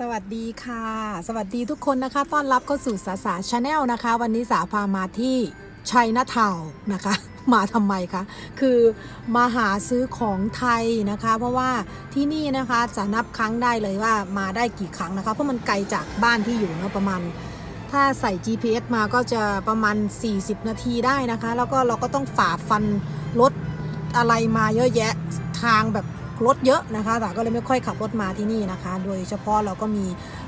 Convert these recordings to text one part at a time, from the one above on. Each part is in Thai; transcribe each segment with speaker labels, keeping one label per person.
Speaker 1: สวัสดีค่ะ สวัสดีทุกคนนะคะ ต้อนรับเข้าสู่สาสาชาแนลนะคะ วันนี้สาพามาที่ชัยนาทาวนะคะ มาทำไมคะ คือมาหาซื้อของไทยนะคะ เพราะว่าที่นี่นะคะจะนับครั้งได้เลยว่ามาได้กี่ครั้งนะคะ เพราะมันไกลจากบ้านที่อยู่เนาะประมาณ ถ้าใส่ GPS มาก็จะประมาณ 40 นาทีได้นะคะ แล้วก็เราก็ต้องฝ่าฟันรถอะไรมาเยอะแยะทางแบบ รถเยอะนะคะแต่ก็เลยไม่ค่อยขับรถมาที่นี่นะคะ โดยเฉพาะเราก็มี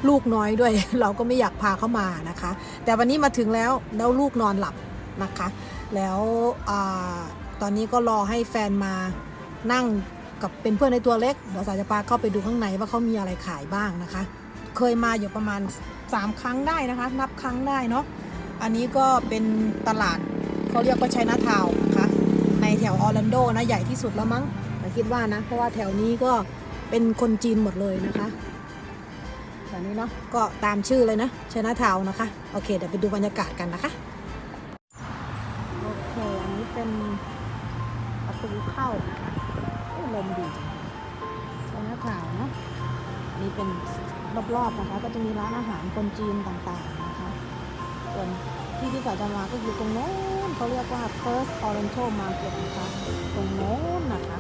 Speaker 1: ลูกน้อยด้วย เราก็ไม่อยากพาเขามานะคะ แต่วันนี้มาถึงแล้วแล้วลูกนอนหลับนะคะ แล้วอตอนนี้ก็รอให้แฟนมานั่งกับเป็นเพื่อนในตัวเล็กเดี๋ยวสาจะพาเข้าไปดูข้างในว่าเขามีอะไรขายบ้างนะคะ เคยมาอยู่ประมาณ 3 ครั้งได้นะคะ นับครั้งได้เนาะอันนี้ก็เป็นตลาดเขาเรียกว่าชัยนาทาวนะคะในแถวออร์แลนโดนะใหญ่ที่สุดแล้วมั้ง คิดว่านะ เพราะว่าแถวนี้ก็เป็นคนจีนหมดเลยนะคะแถวนี้เนาะก็ตามชื่อเลยนะชนาทาวนะคะ โอเค เดี๋ยวไปดูบรรยากาศกันนะคะ โอเค อันนี้เป็นประตูเข้านะคะโอ้ลมดีชน้าต่างเนะนนี้เป็นรอบๆนะคะ ก็จะมีร้านอาหารคนจีนต่างๆนะคะส่วนที่ที่สายจะมาก็คือตรงโน้นเขาเรียกว่า First Oriental Market นะคะ ตรงโน้นนะคะ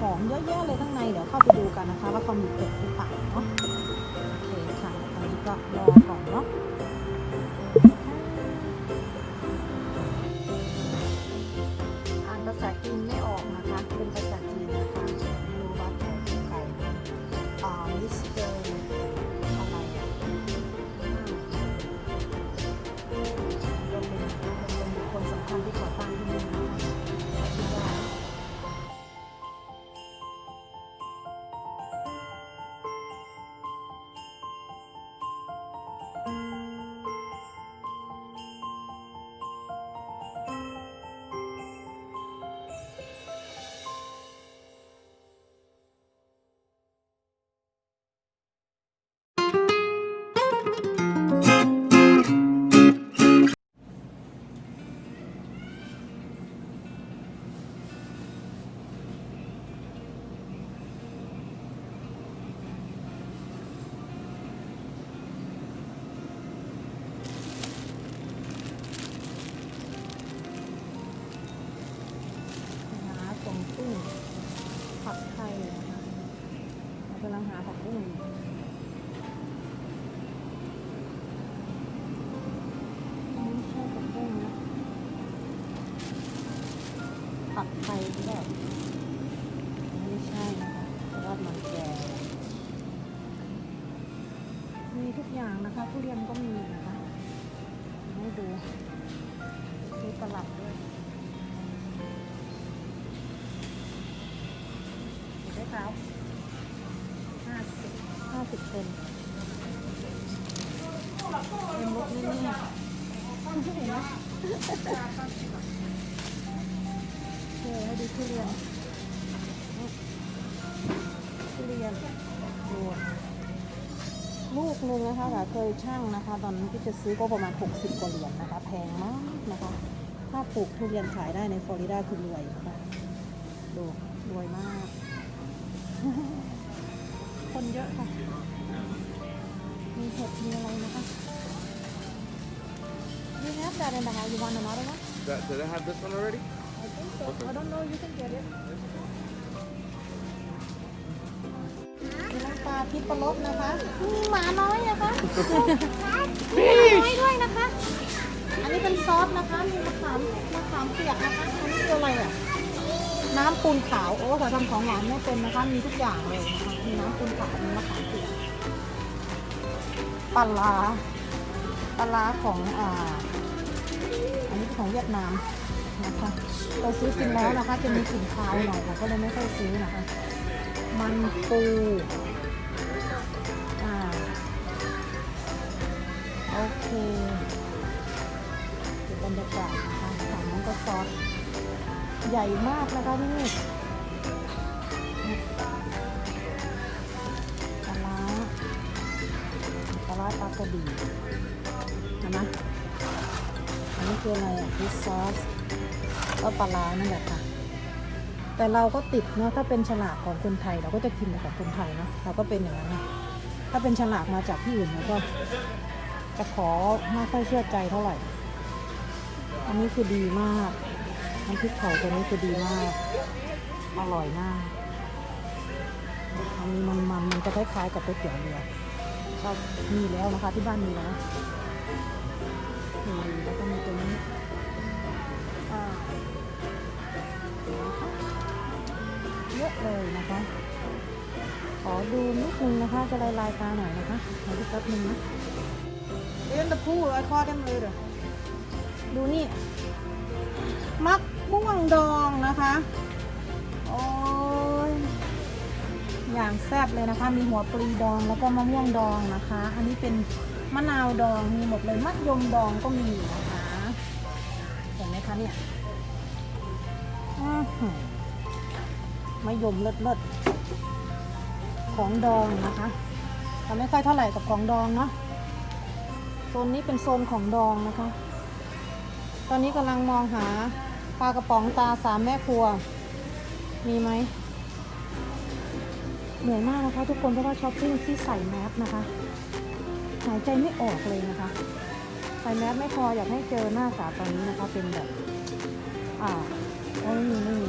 Speaker 1: ของเยอะแยะเลยข้างในเดี๋ยวเข้าไปดูกันนะคะว่าเขามีเป็ดหรือเปล่า ผักไทยนะคะเรากำลังหาผักบุ้งไม่ใช่ผักบุ้งนะผักไทยหรือเปล่าไม่ใช่นะคะแต่ว่ามันแก่มีทุกอย่างนะคะทุเรียนก็มีนะคะให้ดูมีตลับด้วย ได้ครับห้าสิบห้าสิบเซนเป็นมุกนี่นี่เห็นไหมเจอดูทุเรียนทุเรียนดูลูกหนึ่งนะคะแต่เคยช่างนะคะ ตอนนั้ที่จะซื้อก็ประมาณ 60กว่าเหรียญนะคะ แพงมากนะคะ ถ้าปลูกทุเรียนขายได้ในฟลอริดาคือรวยค่ะดูรวยมาก คนเยอะค่ะ มีเห็ดมีอะไรนะคะ You have that in the house. You want another one?
Speaker 2: That, did I have this one already?
Speaker 1: I think so. I don't know. You can get it. มีน้ำปลาทิพรสนะคะ มีหมาน้อยนะคะ มีหมาน้อยด้วยนะคะ อันนี้เป็นซอสนะคะ มีมะขามมะขามเปียกนะคะ อันนี้คืออะไรอะ น้ำปูนขาวโอ้แต่ทำของหวานไม่เป็นนะคะ มีทุกอย่างเลยนะคะมีน้ำปูนขาวมีมะขามเปียกปลาร้าปลาร้าของอ่าอันนี้ของเวียดนามนะคะเราซื้อกินแล้วนะคะ จะมีกลิ่นคาวหน่อยค่ะก็เลยไม่ค่อยซื้อนะคะ มันปูอ่าโอเคดูบรรยากาศนะคะฝั่งนั้นก็ซอส ใหญ่มากนะคะที่นี่ปลาร้าปลาร้าปลากระดีเห็นไหมอันนี้คืออะไรอะคือซอสก็ปลาร้านั่นแหละค่ะ แต่เราก็ติดเนาะถ้าเป็นฉลากของคนไทย เราก็จะกินแต่คนไทยเนาะเราก็เป็นอย่างนั้นนะถ้าเป็นฉลากมาจากที่อื่นเราก็จะขอไม่ค่อยเชื่อใจเท่าไหร่ อันนี้คือดีมาก น้ำพริกเผาตัวนี้คือดีมาก อร่อยมากอันนี้มันมันมันจะคล้ายๆกับก๋วยเตี๋ยวเรือก็มีแล้วนะคะที่บ้านมีแล้วนี่แล้วก็มีตัวนี้อ่าเยอะเลยนะคะ ขอดูนิดนึงนะคะจะลายลายๆตาหน่อยนะคะขอดูแป๊บนึงนะเลี้ยงตะพูไอ้คอเต็มเลยเด้อดูนี่ มัก ม่วงดองนะคะ โอ้ย อย่างแซ่บเลยนะคะ มีหัวปลีดองแล้วก็มะม่วงดองนะคะ อันนี้เป็นมะนาวดอง มีหมดเลยมะยมดองก็มีนะคะ เห็นไหมคะเนี่ยอื้อหือมะยมเลิศเลิศๆของดองนะคะเราไม่ค่อยเท่าไหร่กับของดองเนาะ โซนนี้เป็นโซนของดองนะคะ ตอนนี้กำลังมองหา ปลากระป๋องตาสามแม่ครัว มีไหมเหนื่อยมากนะคะ ทุกคนเพราะว่าช้อปปิ้งที่ใส่แมสนะคะ หายใจไม่ออกเลยนะคะ ใส่แมสไม่พออยากให้เจอหน้าสาตอนนี้นะคะเป็นแบบ อ่าโอ้ยไม่มีไม่มี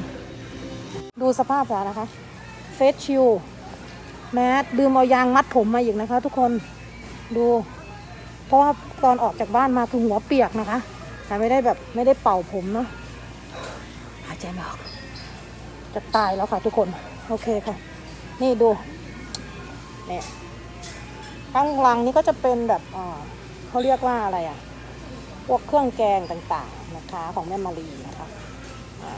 Speaker 1: ดูสภาพสานะคะเฟสชิลแมสลืมเอายางมัดผมมาอีกนะคะ ทุกคนดู เพราะว่าตอนออกจากบ้านมาคือหัวเปียกนะคะ แต่ไม่ได้แบบไม่ได้เป่าผมเนาะ ใจไม่ออก จะตายแล้วค่ะทุกคน โอเคค่ะ นี่ดู เนี่ย ข้างหลังนี่ก็จะเป็นแบบเขาเรียกว่าอะไรอะ พวกเครื่องแกงต่างๆนะคะ ของแม่มารีนะคะอ่า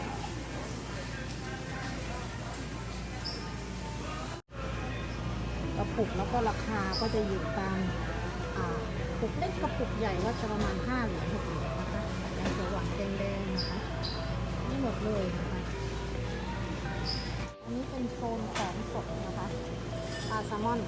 Speaker 1: กระปุกแล้วก็ราคาก็จะอยู่ตามอ่าปุกเล็กกับปุกใหญ่ก็จะประมาณ5หรียญ6เหรียญนะคะแดงเขียวหวานแดงแดงนะคะ หมดเลยนะคะ อันนี้เป็นโซนของสดนะคะปลาแซลมอน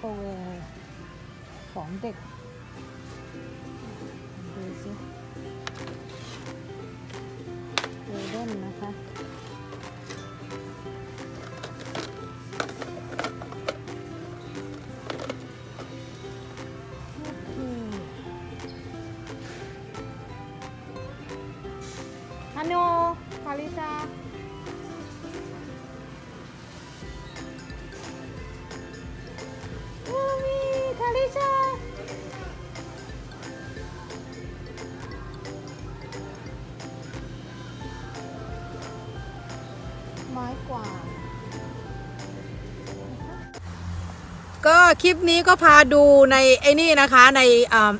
Speaker 1: าวคัพเปอร์เวร์ของเด็กดูสิเวเดนนะคะโอเคฮัลโหลคาริซา ไม้กว่าดก็คลิปนี้ก็พาดูในไอ้นี่นะคะใน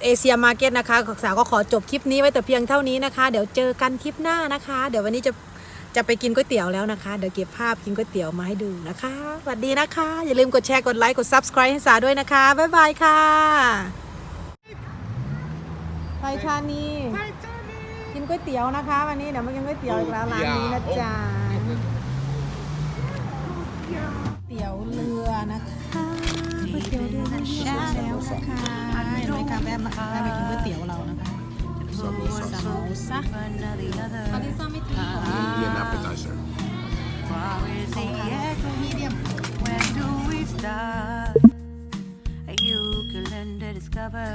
Speaker 1: เอเชียมาร์เก็ตนะคะสาวก็ขอจบคลิปนี้ไว้แต่เพียงเท่านี้นะคะ เดี๋ยวเจอกันคลิปหน้านะคะ เดี๋ยววันนี้จะจะไปกินก๋วยเตี๋ยวแล้วนะคะ เดี๋ยวเก็บภาพกินก๋วยเตี๋ยวมาให้ดูนะคะสวัสดีนะคะ อย่าลืมกดแชร์กดไลค์กด subscribe ให้สาด้วยนะคะ บ๊ายบายค่ะไทยธานีกินก๋วยเตี๋ยวนะคะ วันนี้เดี๋ยวมากินก๋วยเตี๋ยวอีกแล้วร้านนี้นะจ๊ะเตี๋ยวเรือนะคะก๋วยเตี๋ยวเรือที่นี่แล้วนะคะเห็นไหมคะแวะมาแวะไปกินก๋วยเตี๋ยวเรานะคะซาโมซะคาริซาไม่ทิ้งของ
Speaker 2: Be an appetizer.
Speaker 3: Far is the echo?
Speaker 1: มีเดียม
Speaker 3: When do we start? A ukulele discover